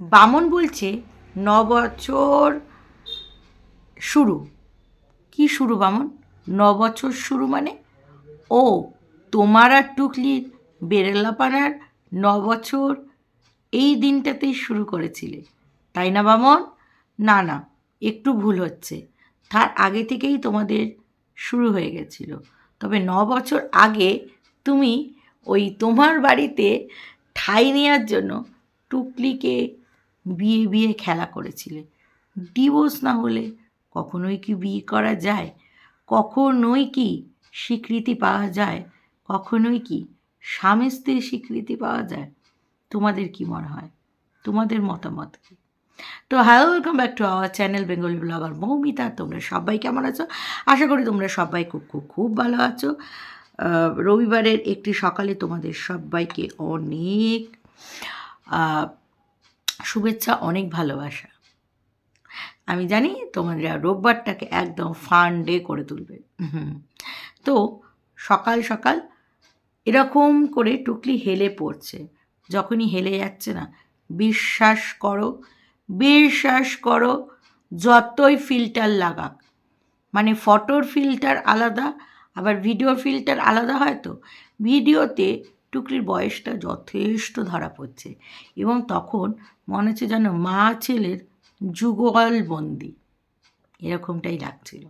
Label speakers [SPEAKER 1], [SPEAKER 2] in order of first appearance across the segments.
[SPEAKER 1] বামন বলছে, ন বছর শুরু। কি শুরু বামন? ন বছর শুরু মানে ও, তোমার আর টুকলির বেরেলাপাড়ার ন বছর এই দিনটাতেই শুরু করেছিলে। তাই না বামন? না না, একটু ভুল হচ্ছে। তার আগে থেকেই তোমাদের শুরু হয়ে গেছিল। তবে ন বছর আগে তুমি ওই তোমার বাড়িতে ঠাই নেওয়ার জন্য টুকলিকে বিয়ে বিয়ে খেলা করেছিলে। ডিভোর্স না হলে কখনোই কি বিয়ে করা যায়? কখনোই কি স্বীকৃতি পাওয়া যায়? কখনোই কি স্বামী স্ত্রীর স্বীকৃতি পাওয়া যায়? তোমাদের কি মনে হয়? তোমাদের মতামত কি? তো hello welcome back to our channel Bengali blogger Moumita তোমরা সবাই কেমন আছো? আশা করি তোমরা সবাই খুব খুব খুব ভালো আছো। রবিবারের একটি সকালে তোমাদের সবাইকে অনেক শুভেচ্ছা, অনেক ভালোবাসা। আমি জানি তোমরা রোববারটাকে একদম ফান ডে করে তুলবে। তো সকাল সকাল এরকম করে টুকলি হেলে পড়ছে। যখনই হেলে যাচ্ছে না, বিশ্বাস করো বিশ্বাস করো, যতই ফিল্টার লাগাক মানে ফটোর ফিল্টার আলাদা, আবার ভিডিও ফিল্টার আলাদা হয় তো, ভিডিওতে টুকরির বয়সটা যথেষ্ট ধরা পড়ছে এবং তখন মনে হচ্ছে যেন মা ছেলের যুগলবন্দি এরকমটাই লাগছিল।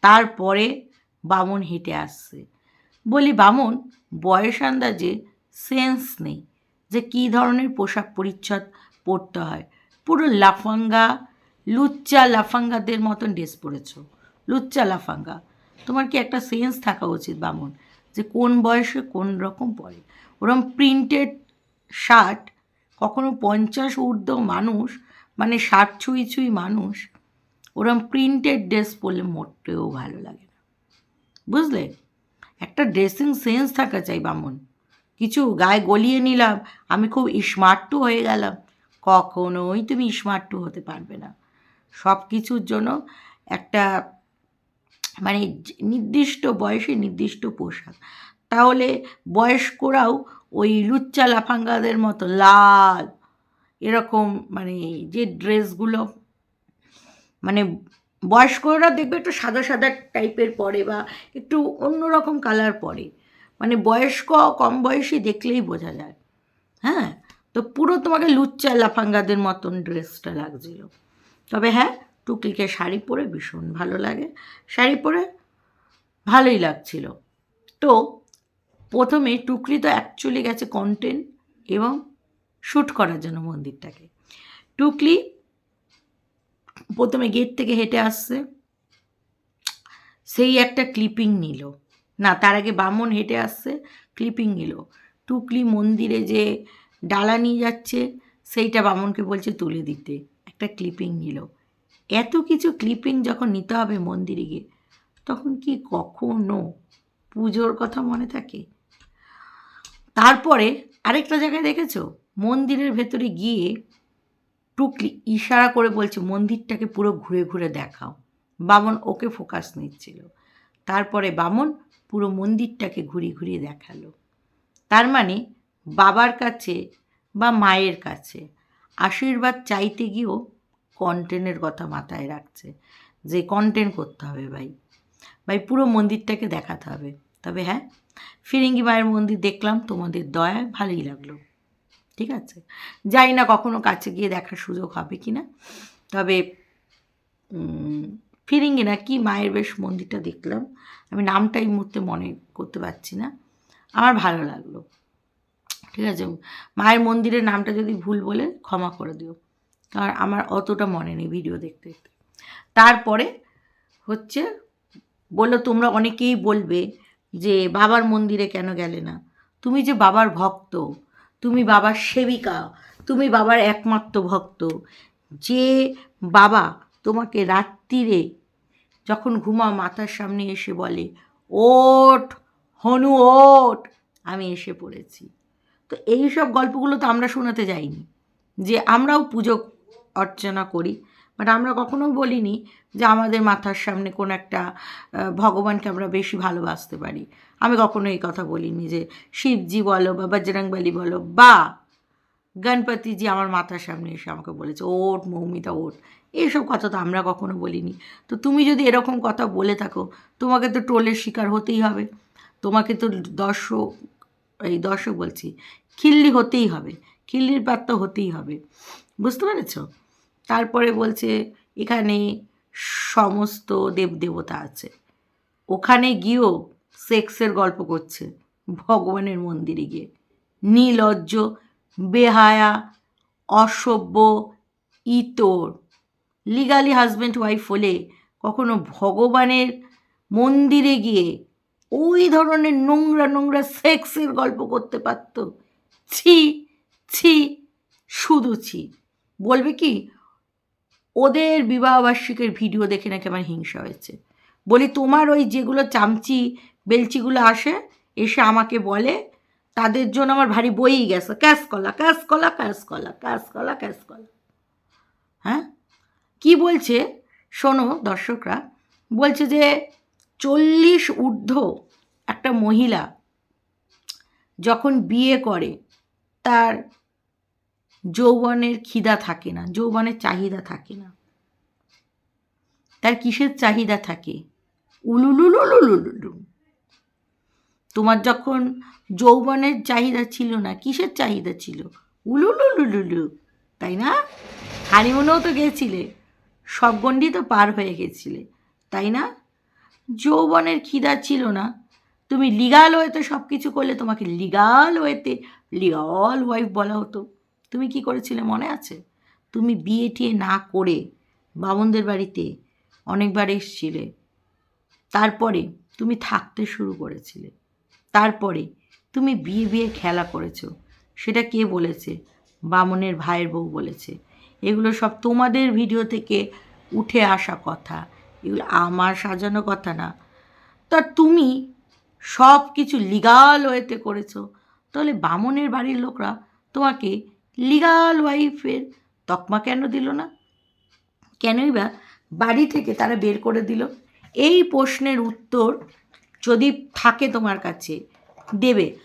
[SPEAKER 1] তারপরে বামন হেঁটে আসছে। বলি, বামন, বয়স আন্দাজে সেন্স নেই যে কী ধরনের পোশাক পরিচ্ছদ পরতে হয়। পুরো লাফাঙ্গা, লুচ্চা লাফাঙ্গাদের মতন ড্রেস পরেছো। লুচ্চা লাফাঙ্গা। তোমার কি একটা সেন্স থাকা উচিত, বামন? যে কোন বয়সে কোন রকম পরে ওরম প্রিন্টেড শার্ট কখনো পঞ্চাশ ঊর্ধ্ব মানুষ মানে ষাট ছুঁই ছুঁই মানুষ, ওরম প্রিন্টেড ড্রেস পরলে মোটেও ভালো লাগে না। বুঝলে? একটা ড্রেসিং সেন্স থাকা চাই বামন। কিছু গায়ে গলিয়ে নিলাম, আমি খুব স্মার্টও হয়ে গেলাম, কখনোই তুমি স্মার্টও হতে পারবে না। সব কিছুর জন্য একটা মানে নির্দিষ্ট বয়সে নির্দিষ্ট পোশাক। তাহলে বয়স্করাও ওই লুচ্চা লাফাঙ্গাদের মতো লাল, এরকম মানে যে ড্রেসগুলো মানে বয়স্করা দেখবে একটু সাদা সাদা টাইপের পরে বা একটু অন্যরকম কালার পরে। মানে বয়স্ক কম বয়সী দেখলেই বোঝা যায়। হ্যাঁ? তো পুরো তোমাকে লুচ্চা লাফাঙ্গাদের মতন ড্রেসটা লাগছিল। তবে হ্যাঁ টুকলিকে শাড়ি পরে ভীষণ ভালো লাগে। শাড়ি পরে ভালোই লাগছিল। তো প্রথমে টুকলি তো অ্যাকচুয়ালি গেছে কন্টেন্ট এবং শ্যুট করার জন্য মন্দিরটাকে। টুকলি প্রথমে গেট থেকে হেঁটে আসছে। সেই একটা ক্লিপিং নিল। না, তার আগে বামন হেঁটে আসছে ক্লিপিং নিল। টুকলি মন্দিরে যে ডালা নিয়ে যাচ্ছে, সেইটা বামনকে বলছে তুলে দিতে। একটা ক্লিপিং নিল। এত কিছু ক্লিপিং যখন নিতে হবে মন্দিরে গিয়ে, তখন কি কখনো পুজোর কথা মনে থাকে? তারপরে আরেকটা জায়গায় দেখেছ? মন্দিরের ভেতরে গিয়ে টুকলি ইশারা করে বলছে, মন্দিরটাকে পুরো ঘুরে ঘুরে দেখাও। বামন ওকে ফোকাস নিচ্ছিল। তারপরে বামন পুরো মন্দিরটাকে ঘুরিয়ে ঘুরিয়ে দেখাল। তার মানে বাবার কাছে বা মায়ের কাছে আশীর্বাদ চাইতে গিয়েও কন্টেন্টের কথা মাথায় রাখছে। যে কন্টেন্ট করতে হবে ভাই। ভাই, পুরো মন্দিরটাকে দেখাতে হবে। তবে হ্যাঁ ফিরিঙ্গি মায়ের মন্দির দেখলাম, তোমাদের দয়ায় ভালোই লাগল। ঠিক আছে? জানি না কখনো কাছে গিয়ে দেখার সুযোগ হবে কি না তবে ফিরিঙ্গি না, কি মায়ের বেশ মন্দিরটা দেখলাম। আমি নামটা এই মুহূর্তে মনে করতে পারছি না। আমার ভালো লাগল। ঠিক আছে? মায়ের মন্দিরের নামটা যদি ভুল বলে ক্ষমা করে দিও। কারণ আমার অতটা মনে নেই ভিডিও দেখতে। দেখতে তারপরে হচ্ছে বলল, তোমরা অনেকেই বলবে যে বাবার মন্দিরে কেন গেলে না? তুমি যে বাবার ভক্ত, তুমি বাবার সেবিকা, তুমি বাবার একমাত্র ভক্ত। যে বাবা তোমাকে রাত্রিরে যখন ঘুমা মাথার সামনে এসে বলে, ওঠ, হনু, ওঠ আমি এসে পড়েছি। তো এই সব গল্পগুলো তো আমরা শোনাতে যাইনি। যে আমরাও পুজো অর্চনা করি। বাট আমরা কখনো বলিনি যে আমাদের মাথার সামনে কোনো একটা ভগবানকে আমরা বেশি ভালোবাসতে পারি। আমি কখনো এই কথা বলিনি যে শিবজি বলো বা বজরংবলী বলো বা গণপতিজি আমার মাথার সামনে এসে আমাকে বলেছে ওট মৌমিতা ওট এইসব কথা তো আমরা কখনো বলিনি। তো তুমি যদি এরকম কথা বলে থাকো, তোমাকে তো ট্রোলের শিকার হতেই হবে। তোমাকে তো দর্শক, এই দর্শক বলছি, খিল্লি হতেই হবে। খিল্লির পাত্র হতেই হবে। বুঝতে পেরেছ? তারপরে বলছে, এখানে সমস্ত দেবদেবতা আছে। ওখানে গিয়েও সেক্সের গল্প করছে ভগবানের মন্দিরে গিয়ে। নীলজ্জ, বেহায়া, অসভ্য, ইতর। লিগালি হাজব্যান্ড ওয়াইফ হলে কখনো ভগবানের মন্দিরে গিয়ে ওই ধরনের নোংরা নোংরা সেক্সের গল্প করতে পারতো। ছি ছি, শুধু ছি। বলবে কি ওদের বিবাহবার্ষিকের ভিডিও দেখে নাকি আমার হিংসা হয়েছে। বলি, তোমার ওই যেগুলো চামচি, বেলচিগুলো আসে, এসে আমাকে বলে, তাদের জন্য আমার ভারী বইই গেছে। ক্যাশ কলা ক্যাশ কলা ক্যাশ কলা ক্যাশ কলা ক্যাশ কলা হ্যাঁ? কি বলছে? শোনো দর্শকরা, বলছে যে চল্লিশ ঊর্ধ্ব একটা মহিলা যখন বিয়ে করে, তার যৌবনের খিদা থাকে না, যৌবনের চাহিদা থাকে না। তার কিসের চাহিদা থাকে? উলুলুলুলুলুলু তোমার যখন যৌবনের চাহিদা ছিল না কিসের চাহিদা ছিল উলুলুলুলুলু তাই না হানিমুনেও তো গেছিলে সব গণ্ডি তো পার হয়ে গেছিলে তাই না যৌবনের খিদা ছিল না তুমি লিগাল ওয়েতে সব কিছু করলে তোমাকে লিগাল ওয়েতে লিগাল ওয়াইফ বলা হতো তুমি কি করেছিলে মনে আছে? তুমি বিয়ে টিয়ে না করে বামনদের বাড়িতে অনেকবার এসছিলে। তারপরে তুমি থাকতে শুরু করেছিলে। তারপরে তুমি বিয়ে বিয়ে খেলা করেছ। সেটা কে বলেছে? বামনের ভাইয়ের বউ বলেছে। এগুলো সব তোমাদের ভিডিও থেকে উঠে আসা কথা। এগুলো আমার সাজানো কথা না। তা তুমি সব কিছু লিগাল ওয়েতে করেছ। তাহলে বামনের বাড়ির লোকরা তোমাকে লিগাল ওয়াইফের তকমা কেন দিল না? কেনই বা বাড়ি থেকে তারা বের করে দিল? এই প্রশ্নের উত্তর যদি থাকে তোমার কাছে, দেবে।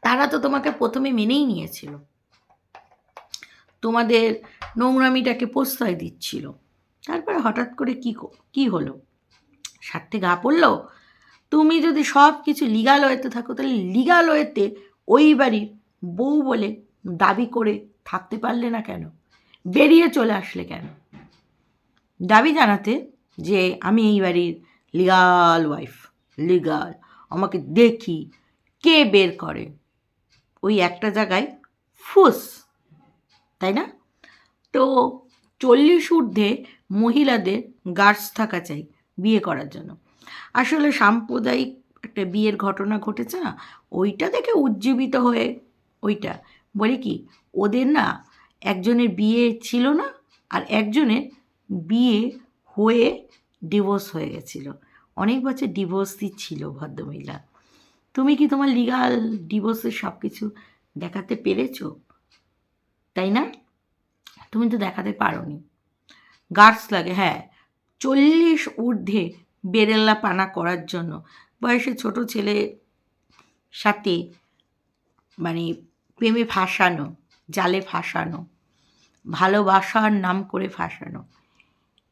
[SPEAKER 1] তারা তো তোমাকে প্রথমে মেনেই নিয়েছিল। তোমাদের নোংরামিটাকে প্রশ্রয় দিচ্ছিল। তারপরে হঠাৎ করে কি কী হলো? স্বার্থে ঘা পড়ল? তুমি যদি সব কিছু লিগাল ওয়েতে থাকো, তাহলে লিগাল ওয়েতে ওই বাড়ির বউ বলে দাবি করে থাকতে পারলে না কেন? বেরিয়ে চলে আসলে কেন? দাবি জানাতে যে আমি এই বাড়ির লিগাল ওয়াইফ, লিগাল। আমাকে দেখি কে বের করে। ওই একটা জায়গায় ফুস, তাই না? তো চল্লিশ ঊর্ধ্বে মহিলাদের গার্ডস থাকা চাই বিয়ে করার জন্য। আসলে সাম্প্রদায়িক একটা বিয়ের ঘটনা ঘটেছে না? ওইটা দেখে উজ্জীবিত হয়ে, ওইটা। বলি কি, ওদের না একজনের বিয়ে ছিল না আর একজনের বিয়ে হয়ে ডিভোর্স হয়ে গেছিল। অনেক বছর ডিভোর্সই ছিল ভদ্রমহিলা। তুমি কি তোমার লিগাল ডিভোর্সের সব কিছু দেখাতে পেরেছ? তাই না? তুমি তো দেখাতে পারো নি গার্ডস লাগে হ্যাঁ। চল্লিশ ঊর্ধ্বে বেরেল্লা পানা করার জন্য। বয়সে ছোট ছেলে সাথে মানে প্রেমে ফাঁসানো, জালে ফাঁসানো, ভালোবাসার নাম করে ফাঁসানো,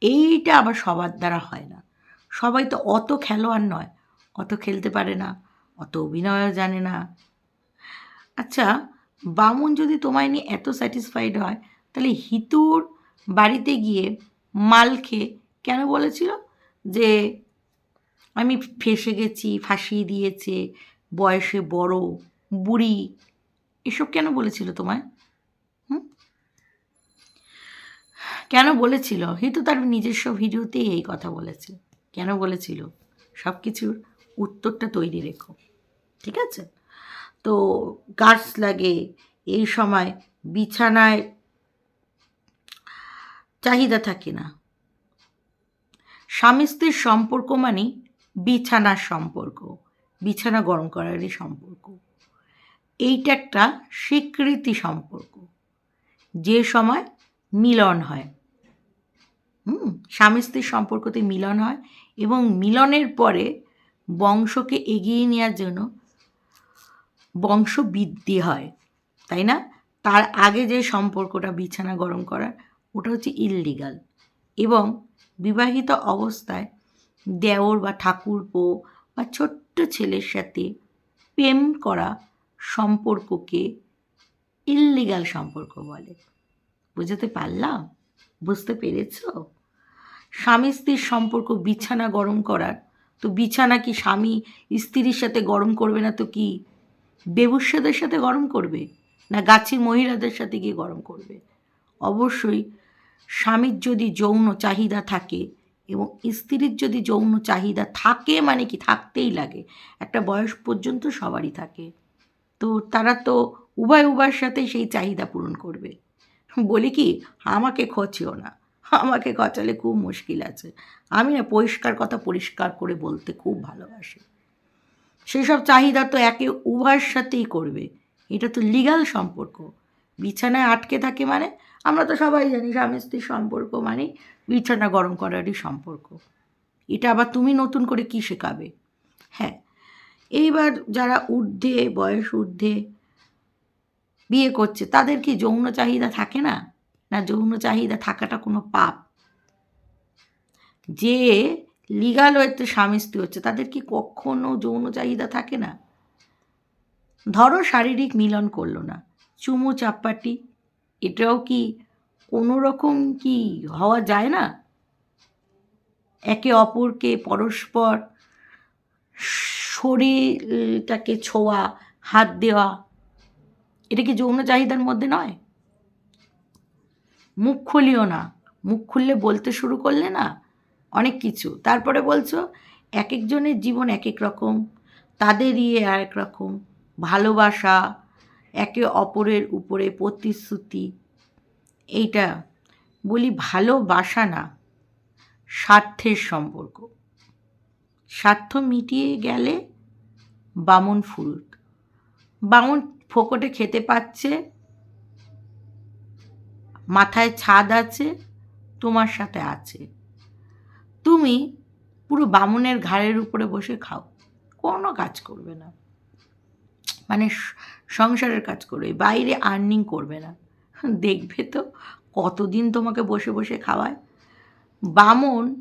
[SPEAKER 1] এইটা আবার সবার দ্বারা হয় না। সবাই তো অত খেলোয়াড় নয়, অত খেলতে পারে না, অত অভিনয়ও জানে না। আচ্ছা বামুন যদি তোমায় নিয়ে এত স্যাটিসফাইড হয়, তাহলে হিতুর বাড়িতে গিয়ে মাল খেয়ে কেন বলেছিল? যে আমি ফেসে গেছি, ফাঁসিয়ে দিয়েছে, বয়সে বড়, বুড়ি, এসব কেন বলেছিল তোমায়? কেন বলেছিল? হিতু তার নিজস্ব ভিডিওতেই এই কথা বলেছে। কেন বলেছিল? সব কিছুর উত্তরটা তৈরি রেখো, ঠিক আছে? তো গাছ লাগে এই সময় বিছানায় চাহিদা থাকে না। স্বামী স্ত্রীর সম্পর্ক মানে বিছানার সম্পর্ক, বিছানা গরম করারই সম্পর্ক। এইটা একটা স্বীকৃতি সম্পর্ক। যে সময় মিলন হয়। হুম? স্বামী স্ত্রীর সম্পর্কতে মিলন হয় এবং মিলনের পরে বংশকে এগিয়ে নেওয়ার জন্য বংশবৃদ্ধি হয়, তাই না? তার আগে যে সম্পর্কটা বিছানা গরম করার, ওটা হচ্ছে ইললিগাল এবং বিবাহিত অবস্থায় দেওর বা ঠাকুরপো বা ছোট্ট ছেলের সাথে প্রেম করা সম্পর্ককে ইললিগাল সম্পর্ক বলে। বুঝতে পারলাম? বুঝতে পেরেছ? স্বামী স্ত্রীর সম্পর্ক বিছানা গরম করার, তো বিছানা কি স্বামী স্ত্রীর সাথে গরম করবে না তো কি বেবুস্যাদের সাথে গরম করবে? না গাছের মহিলাদের সাথে গিয়ে গরম করবে? অবশ্যই স্বামীর যদি যৌন চাহিদা থাকে এবং স্ত্রীর যদি যৌন চাহিদা থাকে মানে কি থাকতেই লাগে, একটা বয়স পর্যন্ত সবারই থাকে। তো তারা তো উভয় উভয়ের সাথে সেই চাহিদা পূরণ করবে। বলি কি, আমাকে খচিও না, আমাকে খচালে খুব মুশকিল আছে। আমি না পরিষ্কার কথা পরিষ্কার করে বলতে খুব ভালোবাসি। সেসব চাহিদা তো একে উভয়ের সাথেই করবে। এটা তো লিগাল সম্পর্ক। বিছানায় আটকে থাকে মানে আমরা তো সবাই জানি স্বামী স্ত্রীর সম্পর্ক মানে বিছানা গরম করারই সম্পর্ক। এটা আবার তুমি নতুন করে কি শেখাবে? হ্যাঁ এইবার যারা ঊর্ধ্বে, বয়স ঊর্ধ্বে বিয়ে করছে, তাদের কি যৌন চাহিদা থাকে না? না যৌন চাহিদা থাকাটা কোনো পাপ? যে লিগাল হয়তো স্বামী স্ত্রী হচ্ছে, তাদের কি কখনো যৌন চাহিদা থাকে না? ধরো শারীরিক মিলন করল না, চুমু চাপ্পাটি এটাও কি কোনো রকম কি হওয়া যায় না? একে অপরকে পরস্পর শরীরটাকে ছোঁয়া, হাত দেওয়া, এটা কি যৌন চাহিদার মধ্যে নয়? মুখ খুলিও না। মুখ খুললে বলতে শুরু করলে না অনেক কিছু। তারপরে বলছো এক একজনের জীবন এক এক রকম। তাদের ইয়ে আর এক রকম। ভালোবাসা একে অপরের উপরে প্রতিশ্রুতি। এইটা বলি ভালোবাসা না, স্বার্থের সম্পর্ক। স্বার্থ মিটিয়ে গেলে বামন ফুরুত। বামন ফোকটে খেতে পাচ্ছে, মাথায় ছাদ আছে, তোমার সাথে আছে। তুমি পুরো বামুনের ঘাড়ের উপরে বসে খাও, কোনো কাজ করবে না। মানে সংসারের কাজ করবে, বাইরে আর্নিং করবে না। দেখবে তো কতদিন তোমাকে বসে বসে খাওয়ায়। বামন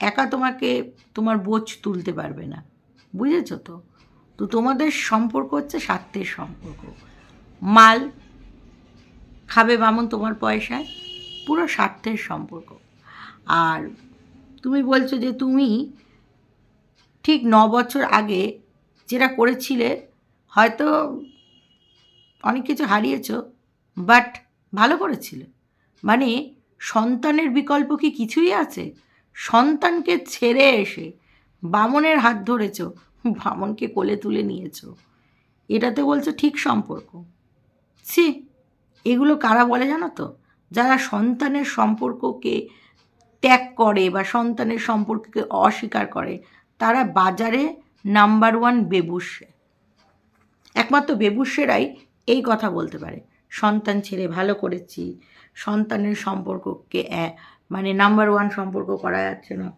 [SPEAKER 1] একা তোমাকে, তোমার বোঝ তুলতে পারবে না। বুঝেছ তো? তো তোমাদের সম্পর্ক হচ্ছে স্বার্থের সম্পর্ক। মাল খাবে বামন তোমার পয়সায়, পুরো স্বার্থের সম্পর্ক। আর তুমি বলছো যে তুমি ঠিক ন বছর আগে যেটা করেছিলে হয়তো অনেক কিছু হারিয়েছ বাট ভালো করেছিলে। মানে সন্তানের বিকল্প কি কিছুই আছে? সন্তানকে ছেড়ে এসে বামনের হাত ধরেছ, বামনকে কোলে তুলে নিয়েছ। এটাতে বলছো ঠিক সম্পর্ক। ছি, এগুলো কারা বলে জানো তো? যারা সন্তানের সম্পর্ককে ত্যাগ করে বা সন্তানের সম্পর্ককে অস্বীকার করে, তারা বাজারে নাম্বার ওয়ান বেবুসে। একমাত্র বেবুসেরাই এই কথা বলতে পারে। সন্তান ছেড়ে ভালো করেছি। সন্তানের সম্পর্ককে মানে নাম্বার ওয়ান সম্পর্ক করা যাচ্ছে না।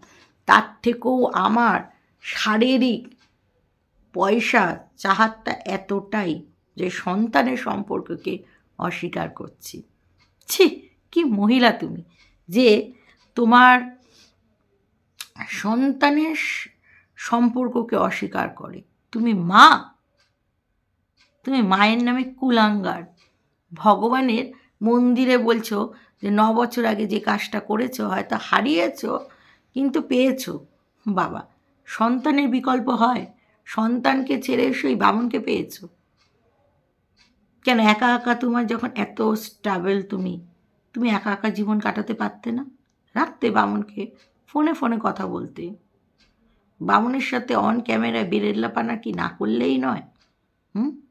[SPEAKER 1] তার থেকেও আমার শারীরিক পয়সা, চাহাতটা এতটাই যে সন্তানের সম্পর্ককে অস্বীকার করছি। ছি, কি মহিলা তুমি যে তোমার সন্তানের সম্পর্ককে অস্বীকার করে। তুমি মা তুমি মায়ের নামে কুলাঙ্গার। ভগবানের মন্দিরে বলছো যে ন বছর আগে যে কাজটা করেছ, হয়তো হারিয়েছ, কিন্তু পেয়েছ। বাবা, সন্তানের বিকল্প হয়। সন্তানকে ছেড়ে এসে ওই বামনকে পেয়েছ। কেন একা একা তোমার যখন এত স্ট্রাভেল তুমি? তুমি একা একা জীবন কাটাতে পারতে না? রাখতে বামনকে ফোনে ফোনে কথা বলতে। বামনের সাথে অন ক্যামেরায় বেরেল্লাপানা কি না করলেই নয়? হুম?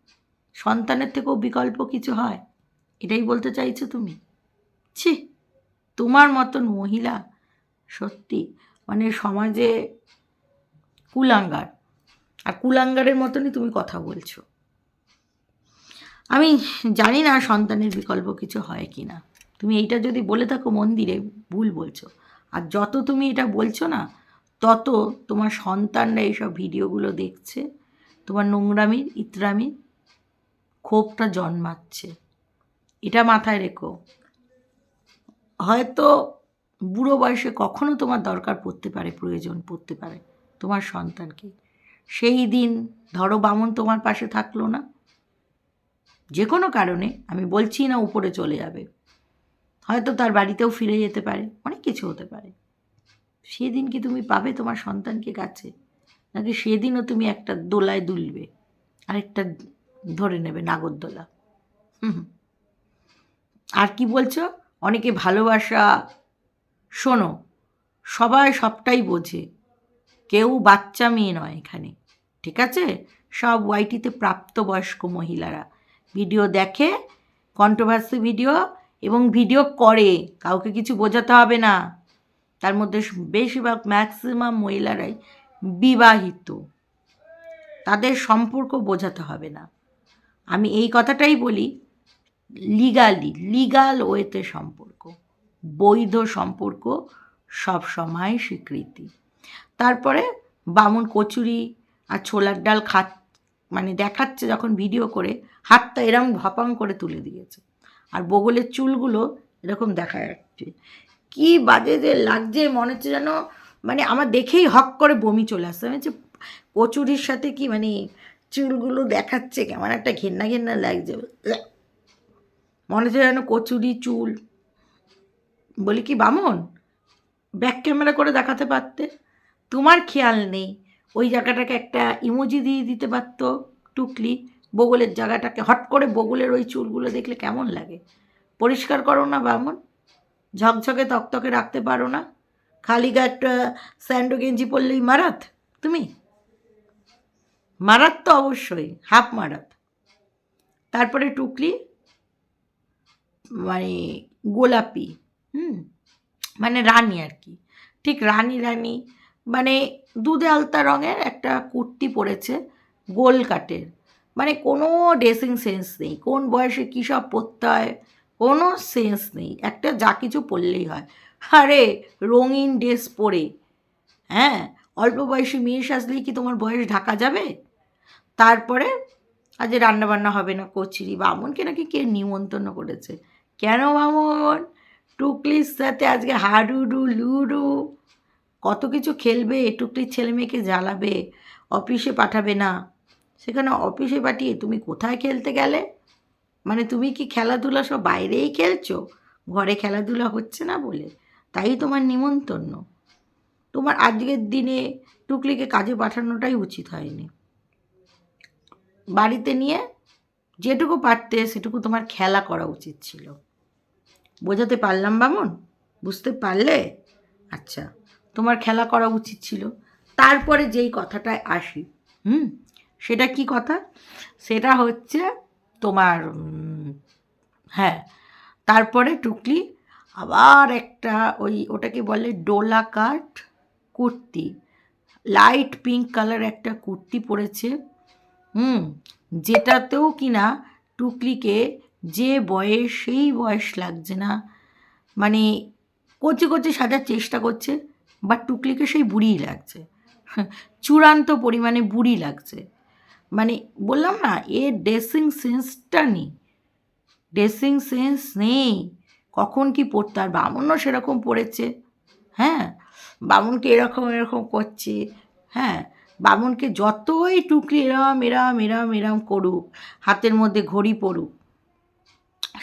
[SPEAKER 1] সন্তানের থেকেও বিকল্প কিছু হয়? এটাই বলতে চাইছো তুমি? ছি, তোমার মতন মহিলা সত্যি মানে সমাজে কুলাঙ্গার। আর কুলাঙ্গারের মতনই তুমি কথা বলছো। আমি জানি না সন্তানের বিকল্প কিছু হয় কি না তুমি এইটা যদি বলে থাকো মন্দিরে ভুল বলছো। আর যত তুমি এটা বলছো না, তত তোমার সন্তানরা এইসব ভিডিওগুলো দেখছে। তোমার নোংরামির ইতরামির ক্ষোভটা জন্মাচ্ছে। এটা মাথায় রেখো। হয়তো বুড়ো বয়সে কখনো তোমার দরকার পড়তে পারে, প্রয়োজন পড়তে পারে। তোমার সন্তানকে। সেই দিন ধরো বামন তোমার পাশে থাকল না। যে কোনো কারণে, আমি বলছি না উপরে চলে যাবে। হয়তো তার বাড়িতেও ফিরে যেতে পারে, অনেক কিছু হতে পারে। সেদিন কি তুমি পাবে তোমার সন্তানকে কাছে? নাকি সেদিনও তুমি একটা দোলায় দুলবে, আরেকটা ধরে নেবে নাগরদোলা। হুম। আর কি বলছো? অনেকে ভালোবাসা, শোনো, সবাই সবটাই বোঝে। কেউ বাচ্চা মেয়ে নয় এখানে, ঠিক আছে? সব ওয়াইটিতে প্রাপ্তবয়স্ক মহিলারা। ভিডিও দেখে কন্ট্রোভার্সি ভিডিও এবং ভিডিও করে, কাউকে কিছু বোঝাতে হবে না। তার মধ্যে বেশিরভাগ ম্যাক্সিমাম মহিলারাই বিবাহিত। তাদের সম্পর্ক বোঝাতে হবে না। আমি এই কথাটাই বলি লিগালি লিগাল ওয়েতে সম্পর্ক, বৈধ সম্পর্ক সব সময় স্বীকৃতি। তারপরে বামুন কচুরি আর ছোলার ডাল খাত মানে দেখাচ্ছে যখন ভিডিও করে, হাতটা এরম ভাপাং করে তুলে দিয়েছে। আর বগলের চুলগুলো এরকম দেখা যাচ্ছে। কি বাজে যে লাগছে, মনে হচ্ছে যেন মানে আমার দেখেই হক করে বমি চলে আসছে। আমি কচুরির সাথে কি মানে চুলগুলো দেখাচ্ছে কেমন একটা ঘেন্না ঘেন্না লাগছে। মনে হচ্ছে যেন কচুরি চুল। বলি কি, বামন ব্যাক ক্যামেরা করে দেখাতে পারতে? তোমার খেয়াল নেই, ওই জায়গাটাকে একটা ইমোজি দিয়ে দিতে পারতো টুকলি। বগলের জায়গাটাকে, হট করে বগলের ওই চুলগুলো দেখলে কেমন লাগে? পরিষ্কার করো না, বামন, ঝকঝকে তকতকে রাখতে পারো না। খালি গা একটা স্যান্ডো গেঞ্জি পরলেই মারাত। তুমি? মারাত তো অবশ্যই হাফ মারাত তারপরে টুকলি মানে গোলাপি, হুম? মানে রানী আর কি। ঠিক রানী রানী মানে দুধে আলতা রঙের একটা কুর্তি পরেছে, গোল কাটের। মানে কোনো ড্রেসিং সেন্স নেই, কোন বয়সে কী সব পরতে হয়, কোনো সেন্স নেই। একটা যা কিছু পরলেই হয়। আরে, রঙিন ড্রেস পরে হ্যাঁ? অল্প বয়সী মেয়ে সাজলেই কি তোমার বয়স ঢাকা যাবে? তারপরে আজ রান্নাবান্না হবে না, কচুরি। বামনকে নাকি কে নিমন্ত্রণ করেছে? কেন বামন? টুকলির সাথে আজকে হাডুডু, লুডু। কত কিছু খেলবে টুকলির ছেলে মেয়েকে জ্বালাবে, অফিসে পাঠাবে না। সেখানে অফিসে পাঠিয়ে তুমি কোথায় খেলতে গেলে? মানে তুমি কি খেলাধুলা সব বাইরেই খেলছো? ঘরে খেলাধুলা হচ্ছে না বলে? তাই তোমার নিমন্ত্রণ। তোমার আজকের দিনে টুকলিকে কাজে পাঠানোটাই উচিত হয়নি। বাড়িতে নিয়ে যেটুকু পারতে সেটুকু তোমার খেলা করা উচিত ছিল। বোঝাতে পারলাম বামন? বুঝতে পারলে? আচ্ছা তোমার খেলা করা উচিত ছিল। তারপরে যেই কথাটায় আসি, হুম? সেটা কি কথা? সেটা হচ্ছে তোমার হ্যাঁ তারপরে টুকলি আবার একটা ওই ওটাকে বলে Dola cut kurti. Light pink colour একটা কুর্তি পরেছে। হুম, যেটাতেও কিনা টুকলিকে যে বয়স সেই বয়স লাগছে না। মানে কচি কচি সাজার চেষ্টা করছে বাট টুকলিকে সেই বুড়িই লাগছে। চূড়ান্ত পরিমাণে বুড়ি লাগছে। মানে বললাম না এর ড্রেসিং সেন্সটা নেই। ড্রেসিং সেন্স নেই। কখন কি পড়তে, আর বামনও সেরকম পড়েছে। হ্যাঁ বামুনকে এরকম এরকম করছে। হ্যাঁ বামুনকে যতই টুকলি এরম এরম এরম এরম করুক, হাতের মধ্যে ঘড়ি পড়ুক,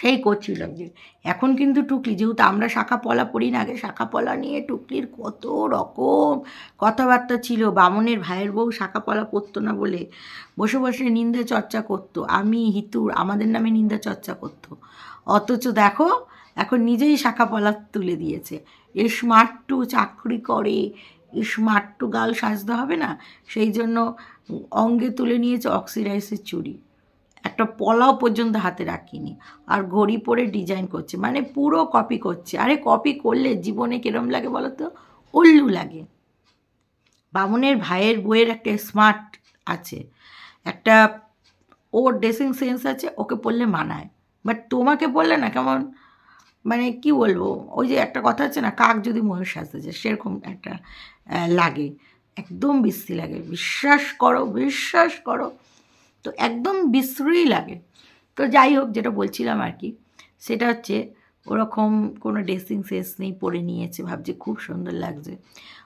[SPEAKER 1] সেই করছিল যে এখন কিন্তু টুকলি, যেহেতু আমরা শাখা পলা পড়ি না, আগে শাখা পলা নিয়ে টুকলির কত রকম কথাবার্তা ছিল। বামনের ভাইয়ের বউ শাখা পলা পরতো না বলে বসে বসে নিন্দা চর্চা করতো। আমি, হিতুর, আমাদের নামে নিন্দা চর্চা করতো। অথচ দেখো, এখন নিজেই শাখা পলা তুলে দিয়েছে। এ স্মার্ট টু চাকরি করে স্মার্ট টু গাল সাজতে হবে না। সেই জন্য অঙ্গে তুলে নিয়েছে অক্সিডাইসের চুড়ি। একটা পলাও পর্যন্ত হাতে রাখিনি। আর ঘড়ি পরে ডিজাইন করছে। মানে পুরো কপি করছে। আরে কপি করলে জীবনে কিরম লাগে বলো তো উল্লু লাগে। বামুনের ভাইয়ের বইয়ের একটা স্মার্ট আছে। একটা ওর ড্রেসিং সেন্স আছে, ওকে পড়লে মানায়। বাট তোমাকে পড়লে না, কেমন? মানে কি বলব? ওই যে একটা কথা আছে না, কাক যদি ময়ূর যায়, সেরকম একটা লাগে। একদম বিশ্রী লাগে। বিশ্বাস করো বিশ্বাস করো। তো একদম বিশ্রী লাগে। তো যাই হোক, যেটা বলছিলাম আর কি, সেটা হচ্ছে ওরকম কোনো ড্রেসিং সেন্স নেই, পরে নিয়েছে, ভাবছে খুব সুন্দর লাগছে।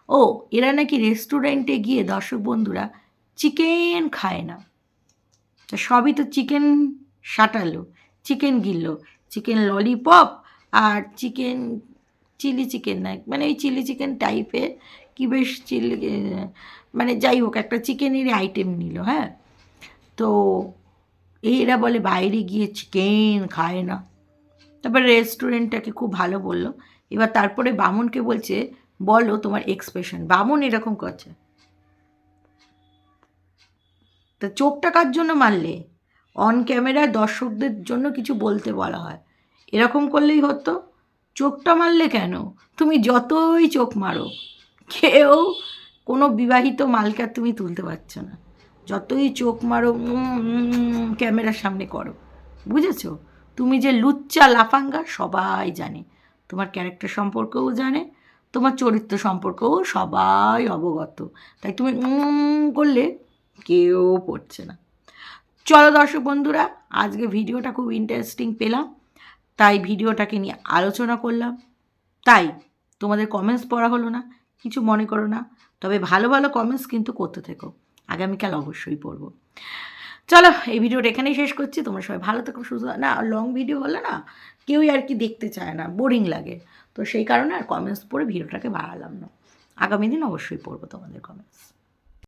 [SPEAKER 1] ও, এরা নাকি রেস্টুরেন্টে গিয়ে দর্শক বন্ধুরা চিকেন খায় না। তো সবই তো চিকেন সাটালো চিকেন গিললো চিকেন ললিপপ আর চিকেন, চিলি চিকেন না মানে ওই চিলি চিকেন টাইপের কি বেশ চিলি মানে যাই হোক, একটা চিকেনেরই আইটেম নিল হ্যাঁ? তো এরা বলে বাইরে গিয়ে চিকেন খায় না। তারপরে রেস্টুরেন্টটাকে খুব ভালো বলল। এবার তারপরে বামুনকে বলছে, বলো তোমার এক্সপ্রেশন বামুন এরকম করছে। তা চোখটা কার জন্য মারলে? অন ক্যামেরা দর্শকদের জন্য কিছু বলতে বলা হয়। এরকম করলেই হতো? চোখটা মারলে কেন? তুমি যতই চোখ মারো, কেউ কোনো বিবাহিত মালকে আর তুমি তুলতে পারছ না। যতই চোখ মারো ক্যামেরার সামনে করো। বুঝেছ? তুমি যে লুচ্চা লাফাঙ্গা সবাই জানে। তোমার ক্যারেক্টার সম্পর্কেও জানে, তোমার চরিত্র সম্পর্কেও সবাই অবগত। তাই তুমি করলে কেউ পড়ছে না। চলো দর্শক বন্ধুরা, আজকে ভিডিওটা খুব ইন্টারেস্টিং পেলাম। তাই ভিডিওটাকে নিয়ে আলোচনা করলাম। তাই তোমাদের কমেন্টস পড়া হলো না, কিছু মনে করো না, তবে ভালো ভালো কমেন্টস কিন্তু করতে থেকো। আগামীকাল অবশ্যই পড়ব। চলো, এই ভিডিওটা এখানেই শেষ করছি। তোমরা সবাই ভালো থেকো, সুস্থ না লং ভিডিও হলে না কেউই আর কি দেখতে চায় না বোরিং লাগে। তো সেই কারণে আর কমেন্টস পড়ে ভিডিওটাকে বাড়ালাম না। আগামী দিন অবশ্যই পড়ব তোমাদের কমেন্টস